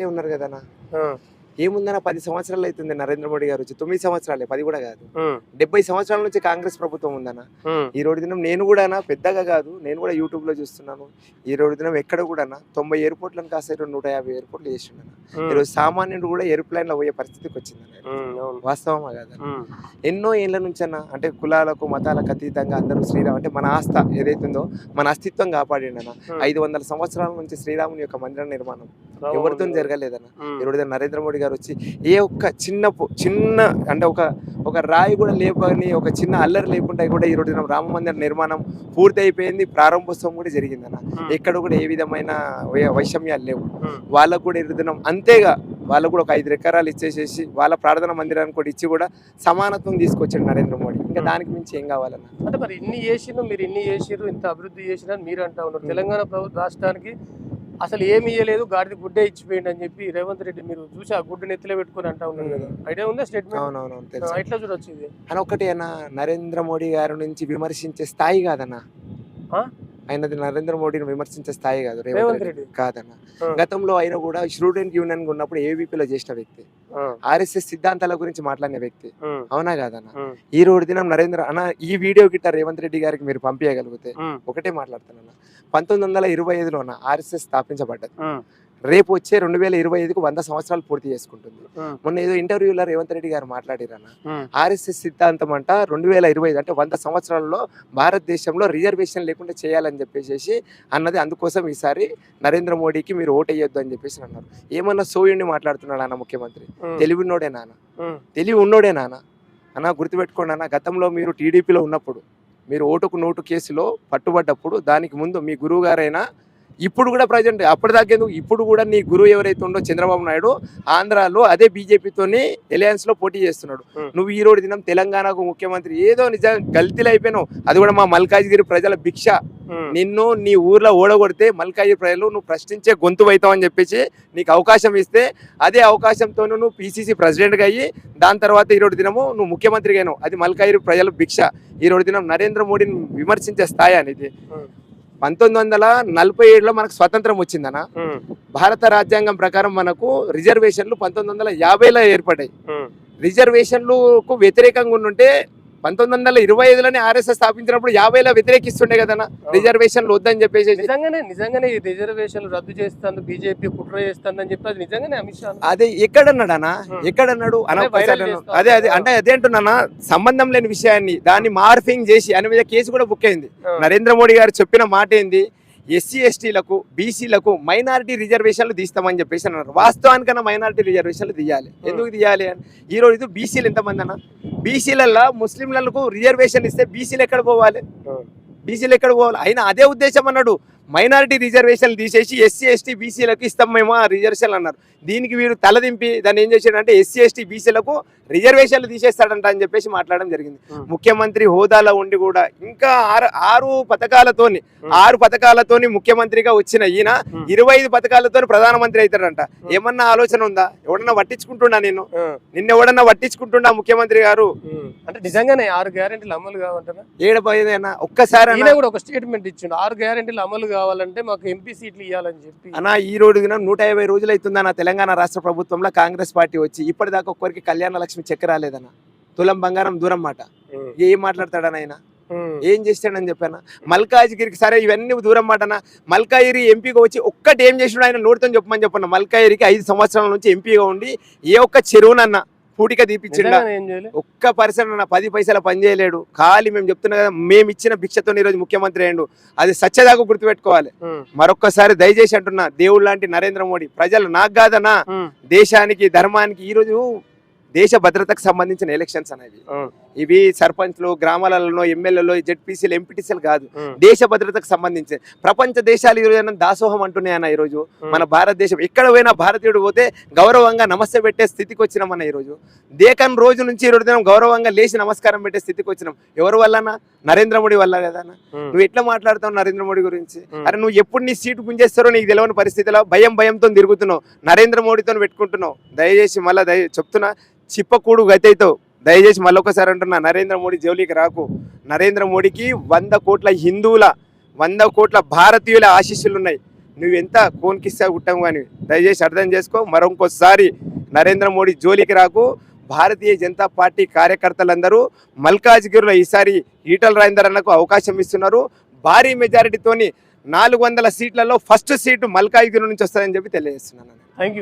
ఇట్లే ఉన్నారు కదా ఆ, ఏముందన్న పది సంవత్సరాలు అవుతుంది నరేంద్ర మోడీ గారు వచ్చి? తొమ్మిది సంవత్సరాలే పది కూడా కాదు. డెబ్బై సంవత్సరాల నుంచి కాంగ్రెస్ ప్రభుత్వం ఉందన్న. ఈ రోజు దినం నేను కూడా పెద్దగా కాదు నేను కూడా యూట్యూబ్లో చూస్తున్నాను. ఈ రోజు దినం ఎక్కడ కూడా తొంభై ఎయిర్పోర్ట్లను కాస్త ఈరోజు నూట యాభై ఎయిర్పోర్ట్లు చేసిండను ఉమ్, ఈరోజు సామాన్యుడు కూడా ఎయిర్ప్లైన్లో పోయే పరిస్థితికి వచ్చిందన్న. వాస్తవమా కాదా ఎన్నో ఏళ్ళ నుంచన్న అంటే కులాలకు మతాలకు అతీతంగా అందరూ శ్రీరామ్ అంటే మన ఆస్థ ఏదైతుందో మన అస్తిత్వం కాపాడిండన ఉమ్, ఐదు వందల సంవత్సరాల నుంచి శ్రీరాముని యొక్క మందిర నిర్మాణం రామ ఎవరితో. జరగలేదన్న. ఉమ్, ఈ రోజు నరేంద్ర మోడీ గారు వచ్చి ఏ ఒక్క చిన్న చిన్న అంటే ఒక ఒక రాయి కూడా లేపని ఒక చిన్న అల్లరి లేకుండా కూడా ఈ రోజు రామ మందిర నిర్మాణం పూర్తి అయిపోయింది ప్రారంభోత్సవం కూడా జరిగిందన్న. ఎక్కడ కూడా ఏ విధమైన వైషమ్యాలు లేవు. వాళ్ళకు కూడా ఇరుదినం అంతేగా వాళ్ళకు కూడా ఒక ఐదు ఎకరాలు ఇచ్చేసేసి వాళ్ళ ప్రార్థన మందిరానికి కూడా ఇచ్చి కూడా సమానత్వం తీసుకొచ్చాడు నరేంద్ర మోడీ. ఇంకా దానికి మించి ఏం కావాలన్న? అంటే మరి ఇన్ని చేసిరు మీరు ఇన్ని చేసిరు ఇంత అభివృద్ధి చేసిరు అని మీరు అంటా ఉన్నారు. తెలంగాణ ప్రభుత్వ రాష్ట్రానికి అసలు ఏమి ఇయ్యలేదు గాడిద గుడ్డే ఇచ్చిపోయింది అని చెప్పి రేవంత్ రెడ్డి మీరు చూసి ఆ గుడ్డు నెత్తిలో పెట్టుకొని అంటా ఉన్నారు కదా. ఐడియా ఉందా స్టేట్మెంట్ తెలుసు. ఎట్లా చూడొచ్చు ఇది? అని ఒకటి అన్న నరేంద్ర మోడీ గారి నుంచి విమర్శించే స్థాయి కాదన్న? ఆయనది నరేంద్ర మోడీని విమర్శించే స్థాయి కాదు రేవంత్ రెడ్డి కాదన్న. గతంలో ఆయన కూడా స్టూడెంట్ యూనియన్ ఉన్నప్పుడు ఏబీపీలో చేసిన వ్యక్తి. ఆర్ఎస్ఎస్ సిద్ధాంతాల గురించి మాట్లాడిన వ్యక్తి. అవునా కాదన్న? ఈ రోజు దినం నరేంద్ర అన్న ఈ వీడియో గిట్ట రేవంత్ రెడ్డి గారికి మీరు పంపించగలిగితే ఒకటే మాట్లాడుతున్నా పంతొమ్మిది వందల ఇరవై ఐదులోన ఆర్ఎస్ఎస్ స్థాపించబడ్డది. రేపు వచ్చే రెండు వేల ఇరవై ఐదుకు వంద సంవత్సరాలు పూర్తి చేసుకుంటుంది. మొన్న ఏదో ఇంటర్వ్యూలో రేవంత్ రెడ్డి గారు మాట్లాడిరన్న. ఆర్ఎస్ఎస్ సిద్ధాంతం అంట రెండు వేల ఇరవై ఐదు అంటే వంద సంవత్సరాల్లో భారతదేశంలో రిజర్వేషన్ లేకుండా చేయాలని చెప్పేసి అన్నది అందుకోసం ఈసారి నరేంద్ర మోడీకి మీరు ఓటు వేయొద్దు అని చెప్పేసి అన్నారు. ఏమన్నా సోయుడిని మాట్లాడుతున్నాడు అన్న ముఖ్యమంత్రి. ఉమ్, తెలివి ఉన్నోడే నాన్న. తెలివి ఉన్నోడే నాన్న. అన్న గుర్తుపెట్టుకోండి అన్న గతంలో మీరు టీడీపీలో ఉన్నప్పుడు మీరు ఓటుకు నోటు కేసులో పట్టుబడ్డప్పుడు దానికి ముందు మీ గురువు గారైనా ఇప్పుడు కూడా ప్రజెంట్ అప్పటిదాకేందుకు ఇప్పుడు కూడా నీ గురువు ఎవరైతే ఉందో చంద్రబాబు నాయుడు ఆంధ్రాలో అదే బీజేపీతోని ఎలయన్స్లో పోటీ చేస్తున్నాడు. నువ్వు ఈ రోజు దినం తెలంగాణకు ముఖ్యమంత్రి. ఏదో నిజంగా గల్తీలు అయిపోయినావు అది కూడా మా మల్కాజ్గిరి ప్రజల భిక్ష. నిన్ను నీ ఊర్లో ఓడగొడితే మల్కాయి ప్రజలు నువ్వు ప్రశ్నించే గొంతు అవుతావు అని చెప్పేసి నీకు అవకాశం ఇస్తే అదే అవకాశంతో నువ్వు పీసీసీ ప్రెసిడెంట్గా అయ్యి దాని తర్వాత ఈరోజు దినము నువ్వు ముఖ్యమంత్రిగా అయినావు. అది మల్కాయి ప్రజల భిక్ష. ఈరోజు దినం నరేంద్ర మోడీని విమర్శించే స్థాయి అనేది. పంతొమ్మిది వందల నలభై ఏడులో మనకు స్వతంత్రం వచ్చిందన్న. ఉమ్, భారత రాజ్యాంగం ప్రకారం మనకు రిజర్వేషన్లు పంతొమ్మిది వందల యాభైలో ఏర్పడ్డాయి. రిజర్వేషన్లకు వ్యతిరేకంగా ఉండుంటే పంతొమ్మిది వందల ఇరవై ఐదులోనే ఆర్ఎస్ఎస్ స్థాపించినప్పుడు యాభైలో వ్యతిరేకిస్తుండే కదన్న. రిజర్వేషన్లు వద్దని చెప్పేసి. నిజంగానే నిజంగానే ఈ రిజర్వేషన్లు రద్దు చేస్తాను బీజేపీ కుట్ర చేస్తుందని చెప్పి అది నిజంగానే అమిత్ షా అదే ఎక్కడన్నాడనా. ఎక్కడన్నాడు? అన్న అదే అను. చేస్తా. అదే అదే. అంటే అదేంటున్నా సంబంధం లేని విషయాన్ని దాన్ని మార్ఫింగ్ చేసి ఆయన మీద కేసు కూడా బుక్ అయింది. నరేంద్ర మోడీ గారు చెప్పిన మాట ఏంది? ఎస్సీ ఎస్టీలకు బీసీలకు మైనారిటీ రిజర్వేషన్లు తీస్తామని చెప్పేసి అన్నారు. వాస్తవానికన్నా మైనారిటీ రిజర్వేషన్లు తీయాలి. ఎందుకు తీయాలి అని? ఈ రోజు బీసీలు ఎంతమంది అన్న బీసీలలో ముస్లింలకు రిజర్వేషన్ ఇస్తే బీసీలు ఎక్కడ పోవాలి. బీసీలు ఎక్కడ పోవాలి? అయినా అదే ఉద్దేశం అన్నాడు. మైనారిటీ రిజర్వేషన్లు తీసేసి ఎస్సీ ఎస్టీ బీసీలకు ఇస్తాం మేము ఆ రిజర్వేషన్లు అన్నారు. దీనికి వీరు తలదింపి దాన్ని ఏం చేశాడంటే ఎస్సీ ఎస్టీ బీసీలకు రిజర్వేషన్లు తీసేస్తాడంట అని చెప్పేసి మాట్లాడడం జరిగింది. ముఖ్యమంత్రి హోదాలో ఉండి కూడా ఇంకా ఆరు ఆరు పథకాలతోని. ఆరు పథకాలతోని ముఖ్యమంత్రిగా వచ్చిన ఈయన. ఇరవై ఐదు పథకాలతో ప్రధానమంత్రి అవుతాడంట. ఏమన్నా ఆలోచన ఉందా? ఎవడన్నా పట్టించుకుంటున్నా నేను నిన్న ఎవడన్నా పట్టించుకుంటున్నా ముఖ్యమంత్రి గారు. అంటే నిజంగానే ఆరు గ్యారెంటీలు అమలు కావంటారా ఏడపోయేదైనా ఒక్కసారి కూడా ఒక స్టేట్మెంట్ ఇచ్చిండు. ఆరు గ్యారెంటీలు అమలు కావాలంటే మాకు ఎంపీ సీట్లు ఇవ్వాలని చెప్పి. అన్న ఈ రోజు నూట యాభై రోజులు అవుతుందన్న తెలంగాణ రాష్ట్ర ప్రభుత్వంలో కాంగ్రెస్ పార్టీ వచ్చి ఇప్పటిదాకా ఒక్కరికి కళ్యాణ లక్ష్మి చెక్ రాలేదన్న. తులం బంగారం దూరం మాట. ఏం మాట్లాడతాడన్న ఏం చేస్తాడని చెప్పాను? మల్కాజిగిరికి సరే ఇవన్నీ దూరం మాటన మల్కాయిరి ఎంపీగా వచ్చి ఒక్కటి ఏం చేసినాడు ఆయన నోటితో చెప్పమని చెప్పన్న. మల్కాయిరికి ఐదు సంవత్సరాల నుంచి ఎంపీగా ఉండి ఏ ఒక్క చెరువునన్న పూటిక తీపిచ్చిండా. ఒక్క పర్సెంట్ అన్న పది పైసల పని చేయలేడు. ఖాళీ మేము చెప్తున్నా కదా మేము ఇచ్చిన భిక్షతో ఈరోజు ముఖ్యమంత్రి అయ్యిండు. అది సత్యదాకా గుర్తుపెట్టుకోవాలి. మరొక్కసారి దయచేసి అంటున్నా దేవుడు లాంటి నరేంద్ర మోడీ ప్రజలు నాకు కాదన్నా దేశానికి ధర్మానికి ఈరోజు దేశ భద్రతకు సంబంధించిన ఎలక్షన్స్ అనేవి. ఇవి సర్పంచ్లు గ్రామాలలో ఎమ్మెల్యేలు జెడ్పీసీలు ఎంపీటీసీలు కాదు. దేశ భద్రతకు సంబంధించి. ప్రపంచ దేశాలు ఈరోజు దాసోహం అంటున్నాయన్న ఈరోజు. మన భారతదేశం. ఎక్కడ పోయినా భారతీయుడు పోతే గౌరవంగా నమస్తే పెట్టే స్థితికి వచ్చినామన్న ఈరోజు. దేకన్ రోజు నుంచి ఈరోజు దినం గౌరవంగా లేచి నమస్కారం పెట్టే స్థితికి వచ్చినాం. ఎవరి వల్లనా? నరేంద్ర మోడీ వల్ల కదా నువ్వు ఎట్లా మాట్లాడుతావు నరేంద్ర మోడీ గురించి. అరే నువ్వు ఎప్పుడు నీ సీటు గుంజేస్తారో నీకు తెలియని పరిస్థితిలో భయం భయంతో తిరుగుతున్నావు. నరేంద్ర మోడీతో పెట్టుకుంటున్నావు. దయచేసి మళ్ళీ దయ చెప్తున్నా. చిప్పకూడు గతైతో. దయచేసి మళ్ళొకసారి అంటున్నా నరేంద్ర మోడీ జోలికి రాకు. నరేంద్ర మోడీకి వంద కోట్ల హిందువుల వంద కోట్ల భారతీయుల ఆశీస్సులు ఉన్నాయి నువ్వు ఎంత కోన్కిస్తా కుట్టాం కానీ దయచేసి అర్థం చేసుకో. మరొకసారి నరేంద్ర మోడీ జోలికి రాకు. భారతీయ జనతా పార్టీ కార్యకర్తలందరూ మల్కాజ్గిరిలో ఈసారి ఈటల రాజేందరన్నకు అవకాశం ఇస్తున్నారు. భారీ మెజారిటీతోని నాలుగు వందల సీట్లలో ఫస్ట్ సీటు మల్కాజ్గిరి నుంచి వస్తుందని చెప్పి తెలియజేస్తున్నాను. Thank you